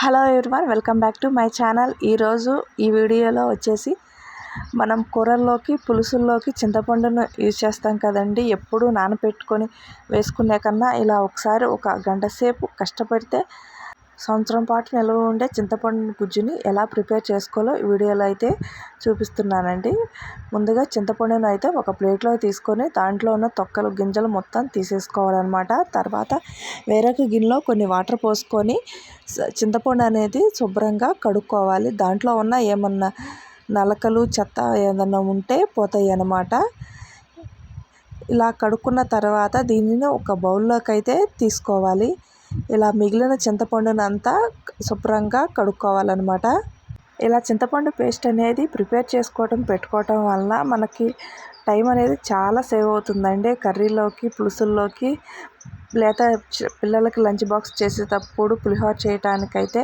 Hello everyone welcome back to my channel. ఈరోజు ఈ వీడియోలో వచ్చేసి మనం కూరల్లోకి పులుసుల్లోకి చింతపండును యూజ్ చేస్తాం కదండి. ఎప్పుడు నానబెట్టుకొని వేసుకునే కన్నా ఇలా ఒకసారి ఒక గంట సేపు కష్టపడితే సంవత్సరం పాటు నిల్వ ఉండే చింతపండు గుజ్జుని ఎలా ప్రిపేర్ చేసుకోవాలో ఈ వీడియోలో అయితే చూపిస్తున్నానండి. ముందుగా చింతపండును అయితే ఒక ప్లేట్లో తీసుకొని దాంట్లో ఉన్న తొక్కలు గింజలు మొత్తం తీసేసుకోవాలన్నమాట. తర్వాత వేరొక గిన్నెలో కొన్ని వాటర్ పోసుకొని చింతపండు అనేది శుభ్రంగా కడుక్కోవాలి. దాంట్లో ఉన్న ఏమన్నా నలకలు చెత్త ఏదన్నా ఉంటే పోతాయి అన్నమాట. ఇలా కడుక్కున్న తర్వాత దీనిని ఒక బౌల్లోకి అయితే తీసుకోవాలి. ఇలా మిగిలిన చింతపండును అంతా శుభ్రంగా కడుక్కోవాలన్నమాట. ఇలా చింతపండు పేస్ట్ అనేది ప్రిపేర్ చేసుకోవటం పెట్టుకోవటం వల్ల మనకి టైం అనేది చాలా సేవ్ అవుతుందండి. కర్రీలోకి పులుసుల్లోకి లేదా పిల్లలకి లంచ్ బాక్స్ చేసేటప్పుడు పులిహోర చేయటానికైతే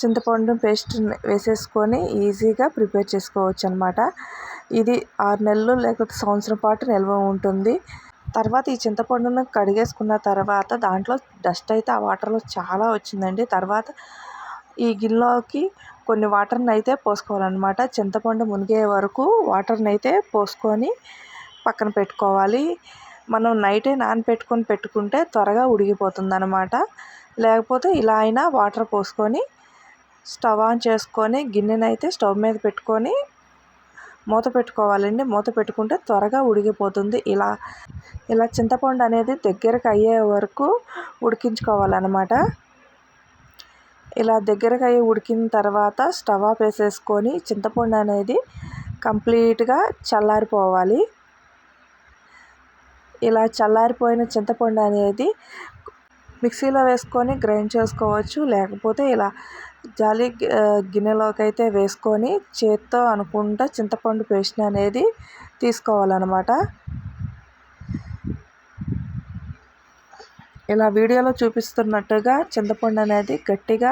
చింతపండు పేస్ట్ వేసేసుకొని ఈజీగా ప్రిపేర్ చేసుకోవచ్చు అనమాట ఇది ఆరు నెలలు లేకపోతే సంవత్సరం పాటు నిల్వ ఉంటుంది. తర్వాత ఈ చింతపండును కడిగేసుకున్న తర్వాత దాంట్లో డస్ట్ అయితే ఆ వాటర్లో చాలా వచ్చిందండి. తర్వాత ఈ గిన్నెలోకి కొన్ని వాటర్ని అయితే పోసుకోవాలన్నమాట. చింతపండు మునిగే వరకు వాటర్ని అయితే పోసుకొని పక్కన పెట్టుకోవాలి. మనం నైటే నానపెట్టుకొని పెట్టుకుంటే త్వరగా ఉడికిపోతుంది అనమాట లేకపోతే ఇలా అయినా వాటర్ పోసుకొని స్టవ్ ఆన్ చేసుకొని గిన్నెనైతే స్టవ్ మీద పెట్టుకొని మూత పెట్టుకోవాలండి. మూత పెట్టుకుంటే త్వరగా ఉడికిపోతుంది. ఇలా ఇలా చింతపండు అనేది దగ్గరకు అయ్యే వరకు ఉడికించుకోవాలన్నమాట. ఇలా దగ్గరకు అయ్యి ఉడికిన తర్వాత స్టవ్ ఆఫ్ వేసేసుకొని చింతపండు అనేది కంప్లీట్గా చల్లారిపోవాలి. ఇలా చల్లారిపోయిన చింతపండు అనేది మిక్సీలో వేసుకొని గ్రైండ్ చేసుకోవచ్చు. లేకపోతే ఇలా జాలి గిన్నెలోకి అయితే వేసుకొని చేత్తో అనుకుంటా చింతపండు పేస్ట్ అనేది తీసుకోవాలన్నమాట. ఇలా వీడియోలో చూపిస్తున్నట్టుగా చింతపండు అనేది గట్టిగా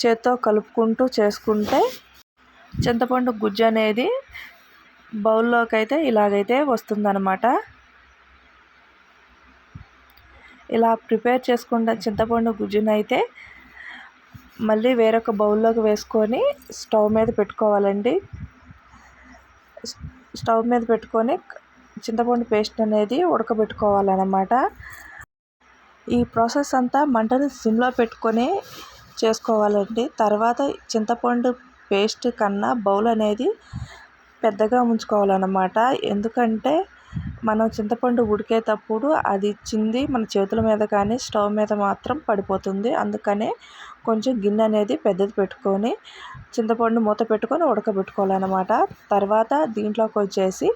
చేత్తో కలుపుకుంటూ చేసుకుంటే చింతపండు గుజ్జు అనేది బౌల్లోకి అయితే ఇలాగైతే వస్తుందన్నమాట. ఇలా ప్రిపేర్ చేసుకున్న చింతపండు గుజ్జునైతే మళ్ళీ వేరొక బౌల్లోకి వేసుకొని స్టవ్ మీద పెట్టుకోవాలండి. స్టవ్ మీద పెట్టుకొని చింతపండు పేస్ట్ అనేది ఉడకబెట్టుకోవాలన్నమాట. ఈ ప్రాసెస్ అంతా మంటను సిమ్లో పెట్టుకొని చేసుకోవాలండి. తర్వాత చింతపండు పేస్ట్ కన్నా బౌల్ అనేది పెద్దగా ఉంచుకోవాలన్నమాట. ఎందుకంటే మనం చింతపండు ఉడికేటప్పుడు అది ఇచ్చింది మన చేతుల మీద కానీ స్టవ్ మీద మాత్రం పడిపోతుంది. అందుకనే కొంచెం గిన్నె అనేది పెద్దది పెట్టుకొని చింతపండు మూత పెట్టుకొని ఉడకబెట్టుకోవాలన్నమాట. తర్వాత దీంట్లోకి వచ్చేసి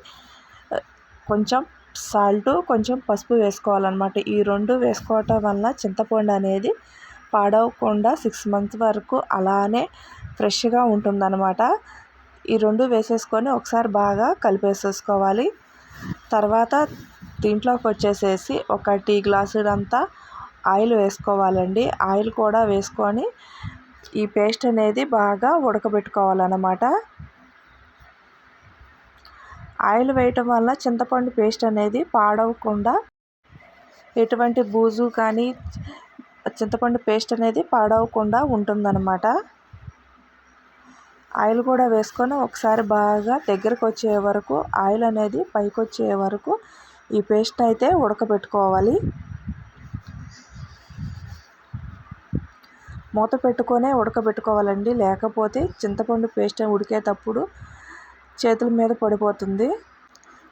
కొంచెం సాల్ట్ కొంచెం పసుపు వేసుకోవాలన్నమాట. ఈ రెండు వేసుకోవటం వల్ల చింతపండు అనేది పాడవకుండా సిక్స్ మంత్స్ వరకు అలానే ఫ్రెష్గా ఉంటుందన్నమాట. ఈ రెండు వేసేసుకొని ఒకసారి బాగా కలిపేసేసుకోవాలి. తర్వాత దీంట్లోకి వచ్చేసేసి ఒక టీ గ్లాసుడంతా ఆయిల్ వేసుకోవాలండి. ఆయిల్ కూడా వేసుకొని ఈ పేస్ట్ అనేది బాగా ఉడకబెట్టుకోవాలన్నమాట. ఆయిల్ వేయటం వల్ల చింతపండు పేస్ట్ అనేది పాడవకుండా ఎటువంటి బూజు కానీ చింతపండు పేస్ట్ అనేది పాడవకుండా ఉంటుందన్నమాట. ఆయిల్ కూడా వేసుకొని ఒకసారి బాగా దగ్గరకు వచ్చే వరకు ఆయిల్ అనేది పైకి వచ్చే వరకు ఈ పేస్ట్ అయితే ఉడకబెట్టుకోవాలి. మూత పెట్టుకొనే ఉడకబెట్టుకోవాలండి. లేకపోతే చింతపండు పేస్ట్ ఉడికేటప్పుడు చేతుల మీద పడిపోతుంది.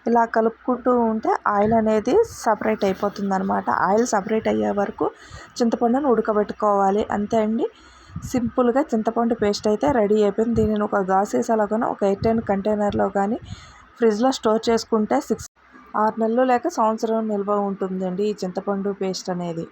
ఇలా కలుపుకుంటూ ఉంటే ఆయిల్ అనేది సపరేట్ అయిపోతుంది అనమాట ఆయిల్ సపరేట్ అయ్యే వరకు చింతపండును ఉడకబెట్టుకోవాలి. అంతే అండి. సింపుల్గా చింతపండు పేస్ట్ అయితే రెడీ అయిపోయింది. దీనిని ఒక గాసేసాలో కానీ ఒక ఎయిట్ టెన్ కంటైనర్లో కానీ ఫ్రిడ్జ్లో స్టోర్ చేసుకుంటే సిక్స్ ఆరు నెలలు లేక సంవత్సరం నిల్వ ఉంటుందండి ఈ చింతపండు పేస్ట్ అనేది.